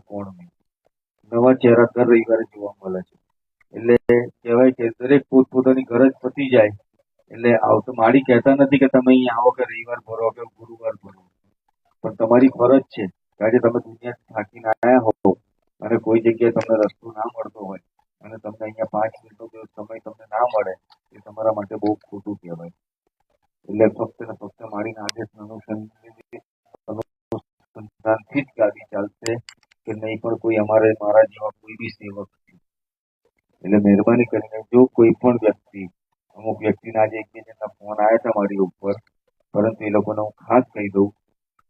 કોણ નવા ચહેરા દર રવિવારે જોવા મળે છે. એટલે કહેવાય કે દરેક પોતપોતાની ગરજ પતી જાય. એટલે આવતો મારી કહેતા નથી કે તમે અહીંયા આવો કે રવિવાર ભરો કે ગુરુવાર ભરો. પણ તમારી ફરજ છે કે તમે દુનિયા થાકીને આવ્યા હો અને કોઈ જગ્યાએ તમને રસ્તો ના મળતો હોય અને તમને અહીંયા પાંચ મિનિટનો સમય તમને ના મળે, એ તમારા માટે બહુ ખોટું કહેવાય. એટલે ફક્ત ને ફક્ત મારી આદેશ અનુસંધાનથી જ ગાડી ચાલશે. કે નહીં પણ કોઈ અમારે મારા જેવા કોઈ બી સેવક છે એટલે મહેરબાની કરીને જો કોઈ પણ વ્યક્તિ, અમુક વ્યક્તિના આજે એક જણના ફોન આવ્યા હતા મારી ઉપર, પરંતુ એ લોકોને હું ખાસ કહી દઉં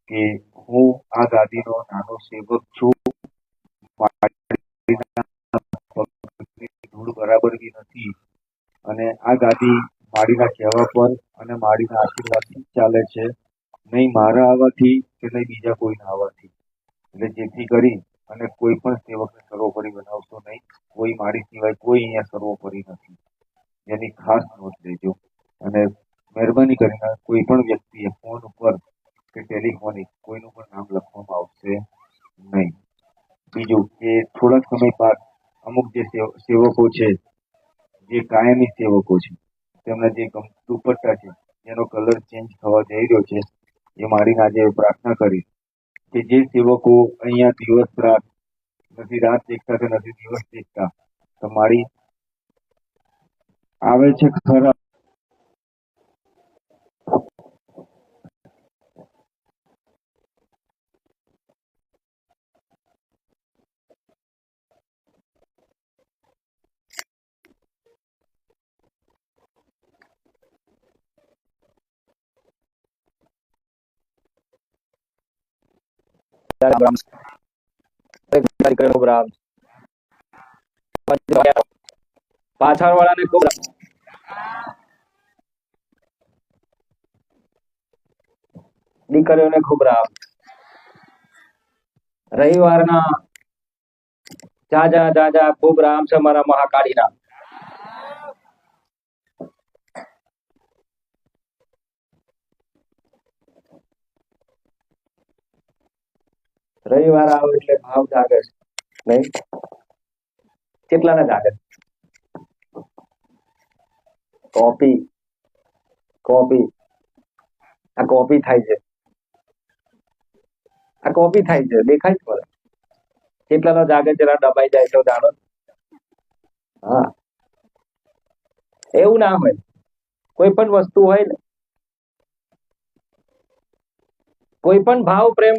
કે હું આ ગાદીનો નાનો સેવક છું. ધૂળ બરાબર બી નથી. અને આ ગાદી માડીના કહેવા પર અને માડીના આશીર્વાદથી ચાલે છે. નહીં મારા આવવાથી કે નહીં બીજા કોઈના આવવાથી. એટલે જેથી કરી અને કોઈ પણ સેવકને સર્વોપરી બનાવશો નહીં. કોઈ મારી સિવાય કોઈ અહીંયા સર્વોપરી નથી. એની ખાસ નોંધ લેજો. અને મહેરબાની કરીને કોઈ પણ વ્યક્તિએ ફોન ઉપર કે ટેલિફોનિક કોઈનું પણ નામ લખવામાં આવશે નહીં. બીજું કે થોડાક સમય બાદ અમુક જે સેવ- સેવકો છે, જે કાયમી સેવકો છે, તેમના જે દુપટ્ટા છે, એનો કલર ચેન્જ થવા જઈ રહ્યો છે. એ મારીને આજે પ્રાર્થના કરી કે જે સેવકો અહીંયા દિવસ રાત નથી રાત દેખતા કે નથી, દિવસ દેખતા. તો મારી આવે છે ખરા ખૂબ રામ પાછળ વાળાને ખૂબ રામ દીકરીઓને ખૂબ રવિવારના જાજા જાજા ખૂબ રામ છે મારા મહાકાળીના રવિવાર આવે એટલે ભાવ જાગે છે, નહીં? કેટલાને જાગે? Copy copy. આ કોપી થાય છે. આ કોપી થાય છે, દેખાય છે મને કેટલાનો જાગે છે દબાઈ જાય છે જાણો હા. એવું ના હોય. કોઈ પણ વસ્તુ હોય ને. કોઈ પણ ભાવ પ્રેમ